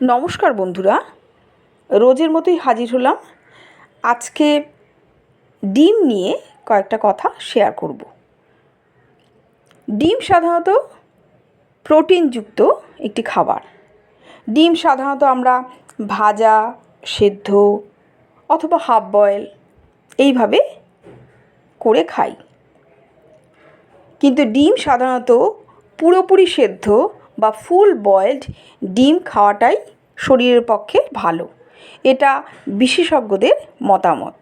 নমস্কার বন্ধুরা, রোজের মতোই হাজির হলাম। আজকে ডিম নিয়ে কয়েকটা কথা শেয়ার করব। ডিম সাধারণত প্রোটিনযুক্ত একটি খাবার। ডিম সাধারণত আমরা ভাজা, সেদ্ধ অথবা হাফ বয়েল এইভাবে করে খাই। কিন্তু ডিম সাধারণত পুরোপুরি সেদ্ধ বা ফুল বয়েলড ডিম খাওয়াটাই শরীরের পক্ষে ভালো। এটা বিশেষজ্ঞদের মতামত।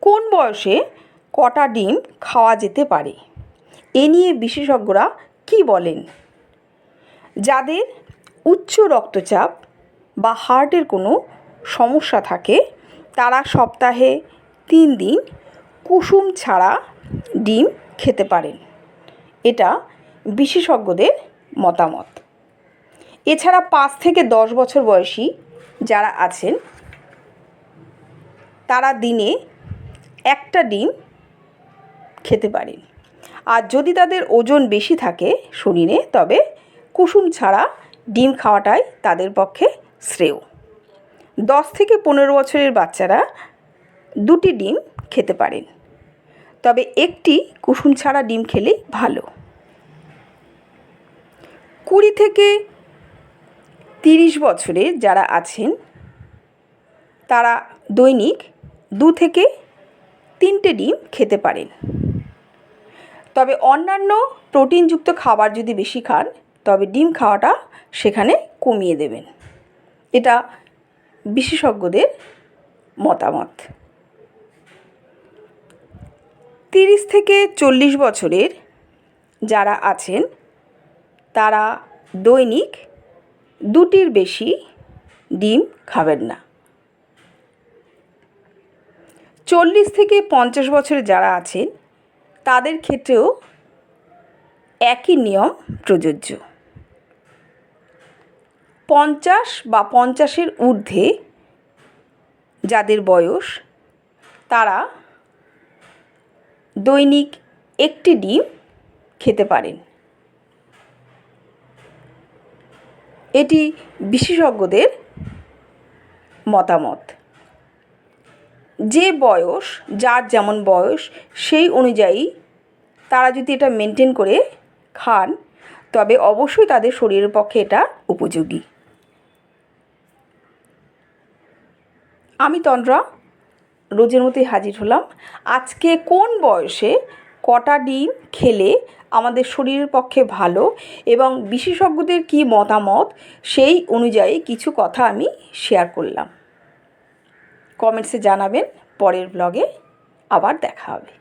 কোন বয়সে কটা ডিম খাওয়া যেতে পারে? এ নিয়ে বিশেষজ্ঞরা কী বলেন? যাদের উচ্চ রক্তচাপ বা হার্টের কোনো সমস্যা থাকে, তারা সপ্তাহে তিন দিন কুসুম ছাড়া ডিম খেতে পারেন। এটা বিশেষজ্ঞদের মতামত। এছাড়া পাঁচ থেকে দশ বছর বয়সী যারা আছেন, তারা দিনে একটা ডিম খেতে পারেন। আর যদি তাদের ওজন বেশি থাকে শরীরে, তবে কুসুম ছাড়া ডিম খাওয়াটাই তাদের পক্ষে শ্রেয়। দশ থেকে পনেরো বছরের বাচ্চারা দুটি ডিম খেতে পারেন। তবে একটি কুসুম ছাড়া ডিম খেলেই ভালো। কুড়ি থেকে তিরিশ বছরে যারা আছেন, তারা দৈনিক দু থেকে তিনটে ডিম খেতে পারেন। তবে অন্যান্য প্রোটিনযুক্ত খাবার যদি বেশি খান, তবে ডিম খাওয়াটা সেখানে কমিয়ে দেবেন। এটা বিশেষজ্ঞদের মতামত। তিরিশ থেকে চল্লিশ বছরের যারা আছেন তারা দৈনিক দুটির বেশি ডিম খাবেন না। চল্লিশ থেকে পঞ্চাশ বছরের যারা আছেন, তাদের ক্ষেত্রেও একই নিয়ম প্রযোজ্য। পঞ্চাশ বা পঞ্চাশের ঊর্ধ্বে যাদের বয়স, তারা দৈনিক একটি ডিম খেতে পারেন। এটি বিশেষজ্ঞদের মতামত। যে বয়স, যার যেমন বয়স, সেই অনুযায়ী তারা যদি এটা মেনটেন করে খান, তবে অবশ্যই তাদের শরীরের পক্ষে এটা উপযোগী। আমি তন্দ্রা, রোজের মতোই হাজির হলাম। আজকে কোন বয়সে কটা ডিম খেলে আমাদের শরীরের পক্ষে ভালো এবং বিশেষজ্ঞদের কি মতামত সেই অনুযায়ী কিছু কথা আমি শেয়ার করলাম। কমেন্টসে জানাবেন, পরের ব্লগে আবার দেখা হবে।